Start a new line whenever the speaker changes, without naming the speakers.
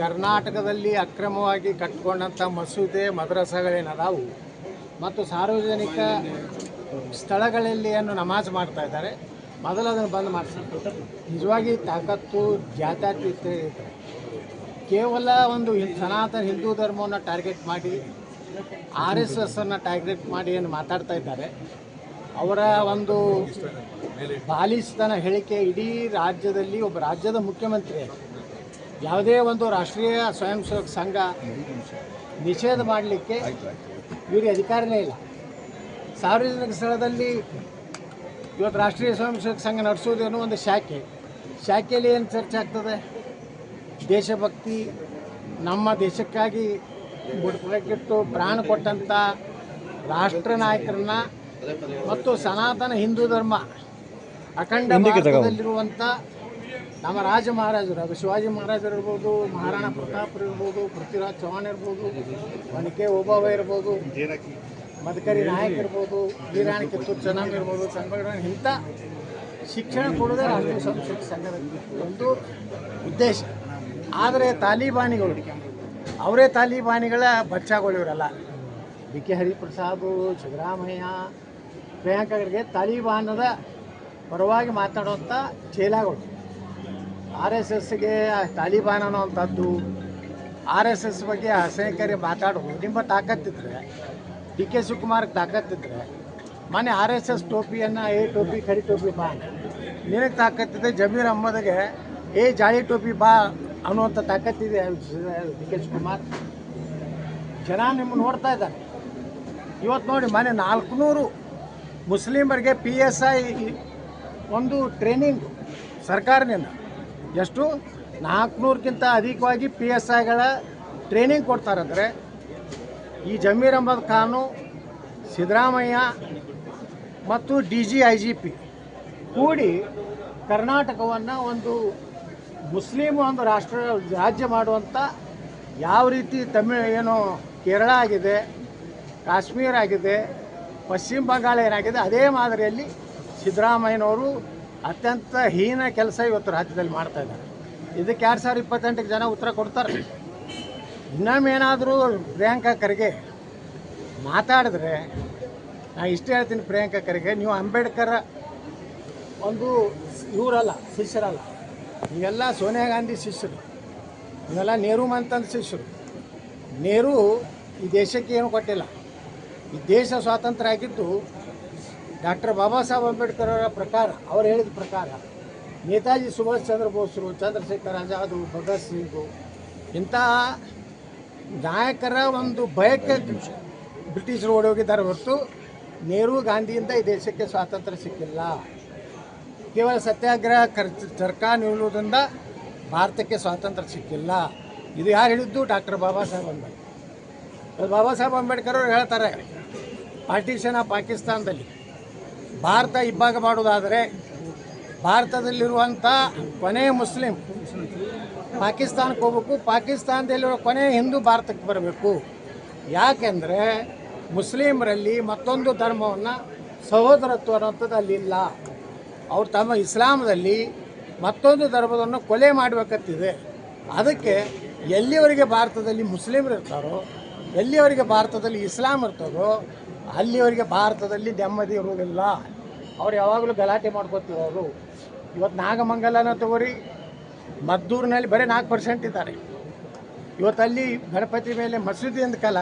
ಕರ್ನಾಟಕದಲ್ಲಿ ಅಕ್ರಮವಾಗಿ ಕಟ್ಕೊಂಡಂಥ ಮಸೂದೆ ಮದ್ರಸಾಗಳೇನದಾವು? ಮತ್ತು ಸಾರ್ವಜನಿಕ ಸ್ಥಳಗಳಲ್ಲಿ ಏನು ನಮಾಜ್ ಮಾಡ್ತಾ ಇದ್ದಾರೆ, ಮೊದಲು ಅದನ್ನು ಬಂದ್ ಮಾಡಿಸಿ. ನಿಜವಾಗಿ ತಾಕತ್ತು ಜಾತ್ಯತೀತ ಕೇವಲ ಒಂದು ಸನಾತನ ಹಿಂದೂ ಧರ್ಮವನ್ನು ಟಾರ್ಗೆಟ್ ಮಾಡಿ, ಆರ್ ಎಸ್ ಎಸ್ಸನ್ನು ಟಾರ್ಗೆಟ್ ಮಾಡಿ ಏನು ಮಾತಾಡ್ತಾ ಇದ್ದಾರೆ. ಅವರ ಒಂದು ಬಾಲಿಸ್ತನ ಹೇಳಿಕೆ ಇಡೀ ರಾಜ್ಯದಲ್ಲಿ ಒಬ್ಬ ರಾಜ್ಯದ ಮುಖ್ಯಮಂತ್ರಿ ಯಾವುದೇ ಒಂದು ರಾಷ್ಟ್ರೀಯ ಸ್ವಯಂ ಸೇವಕ ಸಂಘ ನಿಷೇಧ ಮಾಡಲಿಕ್ಕೆ ಇವರಿಗೆ ಅಧಿಕಾರನೇ ಇಲ್ಲ. ಸಾರ್ವಜನಿಕ ಸ್ಥಳದಲ್ಲಿ ಇವತ್ತು ರಾಷ್ಟ್ರೀಯ ಸ್ವಯಂ ಸೇವಕ ಸಂಘ ನಡೆಸೋದೇನೋ ಒಂದು ಶಾಖೆ. ಶಾಖೆಯಲ್ಲಿ ಏನು ಚರ್ಚೆ ಆಗ್ತದೆ? ದೇಶಭಕ್ತಿ ನಮ್ಮ ದೇಶಕ್ಕಾಗಿ ಬುಡಕಟ್ಟು ಪ್ರಾಣ ಕೊಟ್ಟಂಥ ರಾಷ್ಟ್ರ ನಾಯಕರನ್ನ ಮತ್ತು ಸನಾತನ ಹಿಂದೂ ಧರ್ಮ ಅಖಂಡ ಭಾರತದಲ್ಲಿರುವಂಥ ನಮ್ಮ ರಾಜ ಮಹಾರಾಜರು ಅದು ಶಿವಾಜಿ ಮಹಾರಾಜರು ಇರ್ಬೋದು, ಮಹಾರಾಣಾ ಪ್ರತಾಪರು ಇರ್ಬೋದು, ಪೃಥ್ವಿರಾಜ್ ಚೌಹಾಣ್ ಇರ್ಬೋದು ಒನಕೆ ಓಬಾವ ಇರ್ಬೋದು, ಮದಕರಿ ನಾಯಕ್ ಇರ್ಬೋದು, ವೀರಾಣಿ ಕಿತ್ತೂರು ಚೆನ್ನಮ್ಮ ಇರ್ಬೋದು ಸಂಗೊಳ್ಳಿ ಇಂಥ ಶಿಕ್ಷಣ ಕೊಡೋದೇ ರಾಷ್ಟ್ರೀಯ ಸಂಸ್ಕೃತಿ ಸಂಘದ ಒಂದು ಉದ್ದೇಶ. ಆದರೆ ತಾಲಿಬಾನಿಗಳು, ಅವರೇ ತಾಲಿಬಾನಿಗಳ ಬಚ್ಚಾಗಳು ಇವರಲ್ಲ ಬಿ ಕೆ ಹರಿಪ್ರಸಾದು, ಸಿದ್ದರಾಮಯ್ಯ ಪ್ರಿಯಾಂಕಗಳಿಗೆ ತಾಲಿಬಾನದ ಪರವಾಗಿ ಮಾತಾಡುವಂಥ ಚೇಲಾಗಳು. ಆರ್ ಎಸ್ ಎಸ್ಗೆ ತಾಲಿಬಾನ್ ಅನ್ನೋವಂಥದ್ದು ಆರ್ ಎಸ್ ಎಸ್ ಬಗ್ಗೆ ಅಸಹ್ಯಕಾರಿ ಮಾತಾಡೋದು ನಿಮ್ಮ ತಾಕತ್ತಿದ್ರೆ ಡಿ ಕೆ ಶಿವಕುಮಾರ್ಗೆ ತಾಕತ್ತಿದ್ರೆ ಮೊನ್ನೆ ಆರ್ ಎಸ್ ಎಸ್ ಟೋಪಿಯನ್ನು, ಏ ಟೋಪಿ, ಕರಿ ಟೋಪಿ ಬಾ ನಿನಗೆ ತಾಕತ್ತಿದೆ, ಜಮೀರ್ ಅಹ್ಮದ್ಗೆ, ಏ ಜಾಳಿ ಟೋಪಿ ಬಾ ಅನ್ನುವಂಥ ತಾಕತ್ತಿದೆ ಡಿ ಕೆ ಶಿವಕುಮಾರ್. ಜನ ನಿಮ್ಮ ನೋಡ್ತಾ ಇದ್ದಾರೆ. ಇವತ್ತು ನೋಡಿ, ಮನೆ ನಾಲ್ಕುನೂರು ಮುಸ್ಲಿಮರಿಗೆ ಪಿ ಎಸ್ ಐ ಒಂದು ಟ್ರೈನಿಂಗ್ ಸರ್ಕಾರದಿಂದ. ಎಷ್ಟು? ನಾಲ್ಕುನೂರಕ್ಕಿಂತ ಅಧಿಕವಾಗಿ ಪಿ ಎಸ್ ಐಗಳ ಟ್ರೈನಿಂಗ್ ಕೊಡ್ತಾರಂದರೆ, ಈ ಜಮೀರ್ ಅಹಮದ್ ಖಾನು, ಸಿದ್ದರಾಮಯ್ಯ ಮತ್ತು D G I G P ಕೂಡಿ ಕರ್ನಾಟಕವನ್ನು ಒಂದು ಮುಸ್ಲಿಮ್ ಒಂದು ರಾಷ್ಟ್ರ, ರಾಜ್ಯ ಮಾಡುವಂಥ ಯಾವ ರೀತಿ ತಮಿಳ್, ಏನು ಕೇರಳ ಆಗಿದೆ, ಕಾಶ್ಮೀರ ಆಗಿದೆ, ಪಶ್ಚಿಮ ಬಂಗಾಳ ಏನಾಗಿದೆ, ಅದೇ ಮಾದರಿಯಲ್ಲಿ ಸಿದ್ದರಾಮಯ್ಯನವರು ಅತ್ಯಂತ ಹೀನ ಕೆಲಸ ಇವತ್ತು ರಾಜ್ಯದಲ್ಲಿ ಮಾಡ್ತಾ ಇದ್ದಾರೆ. ಇದಕ್ಕೆ ಎರಡು ಸಾವಿರದ ಇಪ್ಪತ್ತೆಂಟಕ್ಕೆ ಜನ ಉತ್ತರ ಕೊಡ್ತಾರೆ. ಇನ್ನೊಮ್ಮೇನಾದರೂ ಪ್ರಿಯಾಂಕಾ ಖರ್ಗೆ ಮಾತಾಡಿದ್ರೆ ನಾನು ಇಷ್ಟೇ ಹೇಳ್ತೀನಿ ಪ್ರಿಯಾಂಕಾ ಖರ್ಗೆ ನೀವು ಅಂಬೇಡ್ಕರ್ ಒಂದು ಇವರಲ್ಲ, ಶಿಷ್ಯರಲ್ಲ. ನೀವೆಲ್ಲ ಸೋನಿಯಾ ಗಾಂಧಿ ಶಿಷ್ಯರು. ನೀವೆಲ್ಲ ನೆಹರು ಮಂತಂದು ಶಿಷ್ಯರು. ನೆಹರು ಈ ದೇಶಕ್ಕೆ ಏನು ಕೊಟ್ಟಿಲ್ಲ. ಈ ದೇಶ ಸ್ವಾತಂತ್ರ್ಯ ಆಗಿದ್ದು ಡಾಕ್ಟರ್ ಬಾಬಾ ಸಾಹೇಬ್ ಅಂಬೇಡ್ಕರ್ ಅವರ ಪ್ರಕಾರ, ಅವ್ರು ಹೇಳಿದ ಪ್ರಕಾರ, ನೇತಾಜಿ ಸುಭಾಷ್ ಚಂದ್ರ ಬೋಸ್ರು, ಚಂದ್ರಶೇಖರ್ ಆಜಾದ್, ಭಗತ್ ಸಿಂಗ್ ಇಂತಹ ನಾಯಕರ ಒಂದು ಭಯಕ್ಕೆ ಬ್ರಿಟಿಷರು ಓಡೋಗಿದ್ದಾರೆ ಹೊರತು ನೆಹರು ಗಾಂಧಿಯಿಂದ ಈ ದೇಶಕ್ಕೆ ಸ್ವಾತಂತ್ರ್ಯ ಸಿಕ್ಕಿಲ್ಲ. ಕೇವಲ ಸತ್ಯಾಗ್ರಹ ಕರ್ ಚರ್ಕಾ ನಿಲ್ಲುವುದರಿಂದ ಭಾರತಕ್ಕೆ ಸ್ವಾತಂತ್ರ್ಯ ಸಿಕ್ಕಿಲ್ಲ. ಇದು ಯಾರು ಹೇಳಿದ್ದು? ಡಾಕ್ಟರ್ ಬಾಬಾ ಸಾಹೇಬ್ ಅಂಬೇಡ್ಕರ್. ಬಾಬಾ ಸಾಹೇಬ್ ಅಂಬೇಡ್ಕರ್ ಅವರು ಹೇಳ್ತಾರೆ, ಪಾರ್ಟಿಷನ್ ಆಫ್ ಪಾಕಿಸ್ತಾನದಲ್ಲಿ. ಭಾರತ ಇಬ್ಬಾಗ ಮಾಡುವುದಾದರೆ ಭಾರತದಲ್ಲಿರುವಂಥ ಕೊನೆಯ ಮುಸ್ಲಿಂ ಪಾಕಿಸ್ತಾನಕ್ಕೆ ಹೋಗ್ಬೇಕು. ಪಾಕಿಸ್ತಾನದಲ್ಲಿರೋ ಕೊನೆಯ ಹಿಂದೂ ಭಾರತಕ್ಕೆ ಬರಬೇಕು. ಯಾಕೆಂದರೆ ಮುಸ್ಲಿಮರಲ್ಲಿ ಮತ್ತೊಂದು ಧರ್ಮವನ್ನು ಸಹೋದರತ್ವ ಅನ್ನೋಂಥದ್ದು ಅವ್ರು ತಮ್ಮ ಇಸ್ಲಾಮದಲ್ಲಿ ಮತ್ತೊಂದು ಧರ್ಮವನ್ನು ಕೊಲೆ ಮಾಡಬೇಕಂತಿದೆ. ಅದಕ್ಕೆ ಎಲ್ಲಿವರೆಗೆ ಭಾರತದಲ್ಲಿ ಮುಸ್ಲಿಮರು ಇರ್ತಾರೋ ಎಲ್ಲಿವರೆಗೆ ಭಾರತದಲ್ಲಿ ಇಸ್ಲಾಂ ಇರ್ತದೋ ಅಲ್ಲಿವರೆಗೆ ಭಾರತದಲ್ಲಿ ನೆಮ್ಮದಿ ಇರುವುದಿಲ್ಲ. ಅವ್ರು ಯಾವಾಗಲೂ ಗಲಾಟೆ ಮಾಡ್ಕೊತಿರೋರು ಇವತ್ತು ನಾಗಮಂಗಲನ ತಗೋರಿ ಮದ್ದೂರಿನಲ್ಲಿ ಬರೀ ನಾಲ್ಕು ಪರ್ಸೆಂಟ್ ಇದ್ದಾರೆ. ಇವತ್ತಲ್ಲಿ ಗಣಪತಿ ಮೇಲೆ ಮಸೂದಿ ಅಂತ ಕಲ